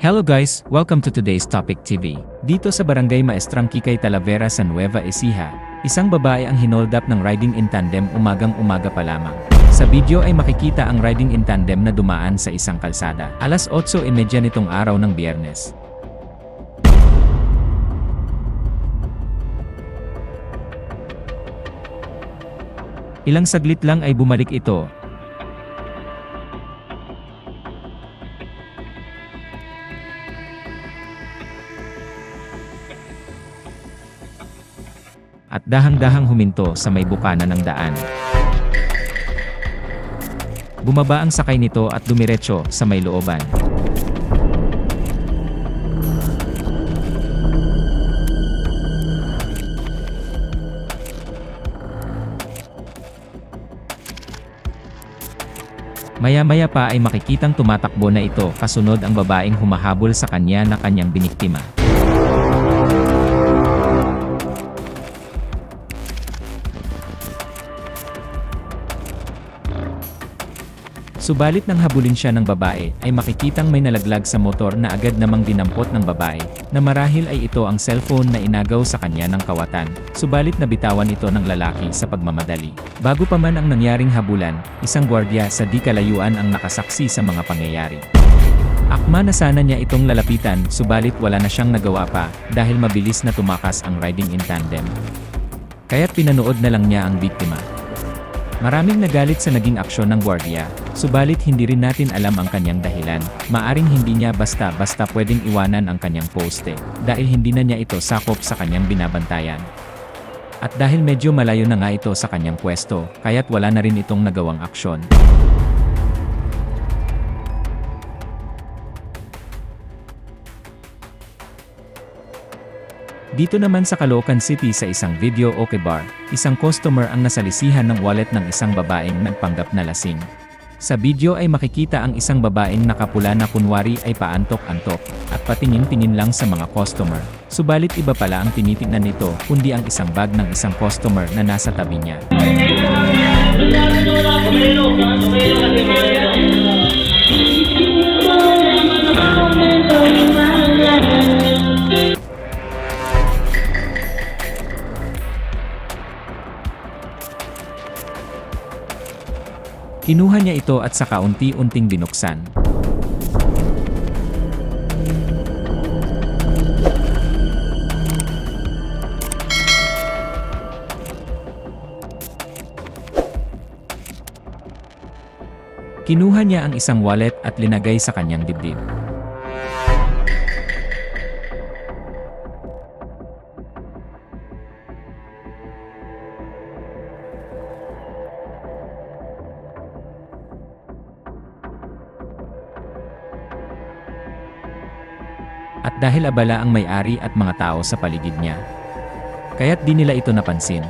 Hello guys, welcome to today's Topic TV. Dito sa Barangay Maestrang Kikay Talavera sa Nueva Ecija, isang babae ang hinold up ng riding in tandem umagang umaga pa lamang. Sa video ay makikita ang riding in tandem na dumaan sa isang kalsada. Alas 8.30 nitong araw ng biyernes. Ilang saglit lang ay bumalik ito at dahang-dahang huminto sa may bukana ng daan. Bumaba ang sakay nito at dumiretso sa may looban. Maya-maya pa ay makikitang tumatakbo na ito kasunod ang babaeng humahabol sa kanya na kanyang biniktima. Subalit nang habulin siya ng babae, ay makikitang may nalaglag sa motor na agad namang dinampot ng babae, na marahil ay ito ang cellphone na inagaw sa kanya ng kawatan, subalit nabitawan ito ng lalaki sa pagmamadali. Bago pa man ang nangyaring habulan, isang gwardiya sa di kalayuan ang nakasaksi sa mga pangyayari. Akma na sana niya itong lalapitan, subalit wala na siyang nagawa pa, dahil mabilis na tumakas ang riding in tandem. Kaya't pinanood na lang niya ang biktima. Maraming nagalit sa naging aksyon ng gwardiya, subalit hindi rin natin alam ang kanyang dahilan. Maaring hindi niya basta-basta pwedeng iwanan ang kanyang poste, dahil hindi na niya ito sakop sa kanyang binabantayan. At dahil medyo malayo na nga ito sa kanyang pwesto, kaya't wala na rin itong nagawang aksyon. Dito naman sa Caloocan City sa isang video okay bar, isang customer ang nasalisihan ng wallet ng isang babaeng nagpanggap na lasing. Sa video ay makikita ang isang babaeng nakapula na kunwari ay paantok-antok, at patingin-tingin lang sa mga customer. Subalit iba pala ang tinitingnan nito, kundi ang isang bag ng isang customer na nasa tabi niya. Kinuha niya ito at saka unti-unting binuksan. Kinuha niya ang isang wallet at linagay sa kanyang dibdib. At dahil abala ang may-ari at mga tao sa paligid niya, kaya't di nila ito napansin.